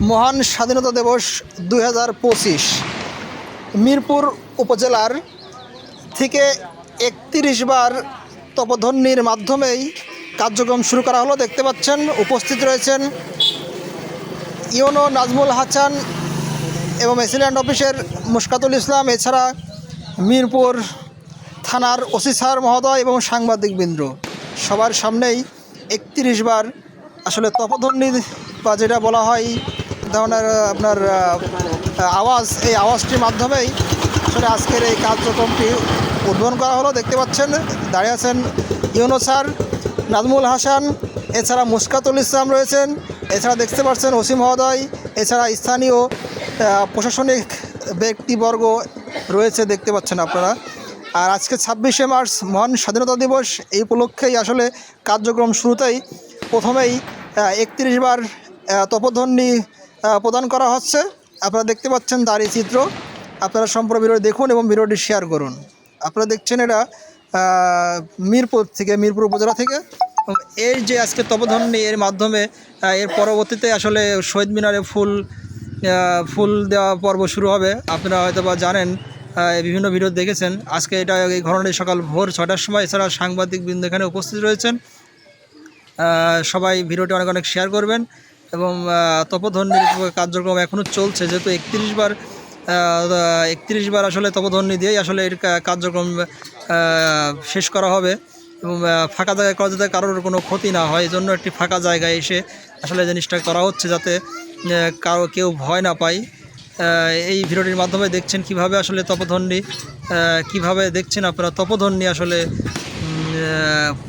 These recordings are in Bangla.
মহান স্বাধীনতা দিবস দুই হাজার পঁচিশ, মিরপুর উপজেলার থেকে একত্রিশ বার তপধ্বনির মাধ্যমেই কার্যক্রম শুরু করা হলো। দেখতে পাচ্ছেন, উপস্থিত রয়েছেন ইউনো নাজমুল হাসান এবং এসিল্যান্ড অফিসের মুশকাতুল ইসলাম, এছাড়া মিরপুর থানার ওসি স্যার মহোদয় এবং সাংবাদিকবৃন্দ সবার সামনেই একত্রিশ বার আসলে তপধ্বনি বা যেটা বলা হয় ধরনের আপনার আওয়াজ, এই আওয়াজটির মাধ্যমেই আসলে আজকের এই কার্যক্রমটি উদ্বোধন করা হলো। দেখতে পাচ্ছেন, দাঁড়িয়ে আছেন ইউনো স্যার নাজমুল হাসান, এছাড়া মুস্কাতুল ইসলাম রয়েছেন, এছাড়া দেখতে পাচ্ছেন ওসি মহোদয়, এছাড়া স্থানীয় প্রশাসনিক ব্যক্তিবর্গ রয়েছে, দেখতে পাচ্ছেন আপনারা। আর আজকে ছাব্বিশে মার্চ, মহান স্বাধীনতা দিবস, এই উপলক্ষেই আসলে কার্যক্রম শুরুতেই প্রথমেই একত্রিশ বার তপধ্বনি প্রদান করা হচ্ছে। আপনারা দেখতে পাচ্ছেন তারই চিত্র। আপনারা সম্পূর্ণ ভিডিও দেখুন এবং ভিডিওটি শেয়ার করুন। আপনারা দেখছেন এটা মিরপুর থেকে, মিরপুর উপজেলা থেকে। এই যে আজকে তপধ্বনি এর মাধ্যমে এর পরবর্তীতে আসলে শহীদ মিনারে ফুল ফুল দেওয়া পর্ব শুরু হবে। আপনারা হয়তো বা জানেন বিভিন্ন ভিডিও দেখেছেন। আজকে এটা এই ঘটনাটি সকাল ভোর ছটার সময় এছাড়া সাংবাদিক বৃন্দ এখানে উপস্থিত রয়েছেন। সবাই ভিডিওটি অনেক অনেক শেয়ার করবেন। এবং তপধ্বনির কার্যক্রম এখনও চলছে। যেহেতু একত্রিশ বার একত্রিশ বার আসলে তপধ্বনি দিয়েই আসলে এর কার্যক্রম শেষ করা হবে এবং ফাঁকা জায়গায় করা যাতে কারোর কোনো ক্ষতি না হয় এই জন্য একটি ফাঁকা জায়গায় এসে আসলে জিনিসটা করা হচ্ছে যাতে কারও কেউ ভয় না পায়। এই ভিডিওটির মাধ্যমে দেখছেন কীভাবে আসলে তপধ্বনি আহ, কীভাবে দেখছেন আপনারা? তপধ্বনি আসলে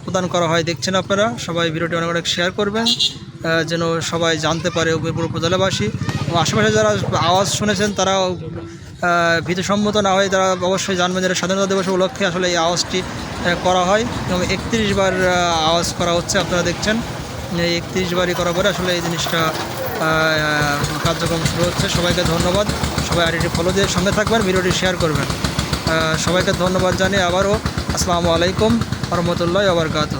প্রদান করা হয় দেখছেন আপনারা? সবাই ভিডিওটি অনেক অনেক শেয়ার করবেন। যেন সবাই জানতে পারে মিরপুর উপজেলাবাসী। এবং আশেপাশে যারা আওয়াজ শুনেছেন আহ, ভীতসম্মত না হয়ে তারা অবশ্যই জানবেন যে স্বাধীনতা দিবস উপলক্ষে আসলে এই আওয়াজটি করা হয় এবং একত্রিশ বার আওয়াজ করা হচ্ছে আপনারা দেখছেন। এই একত্রিশ বারই করার পরে আসলে এই জিনিসটা কার্যক্রম শুরু হচ্ছে। সবাইকে ধন্যবাদ। সবাই আইডিটি ফলো দিয়ে সঙ্গে থাকবেন ভিডিওটি শেয়ার করবেন। সবাইকে ধন্যবাদ জানিয়ে আবারও আসসালামু আলাইকুম রহমতুল্লাহ আবরকাত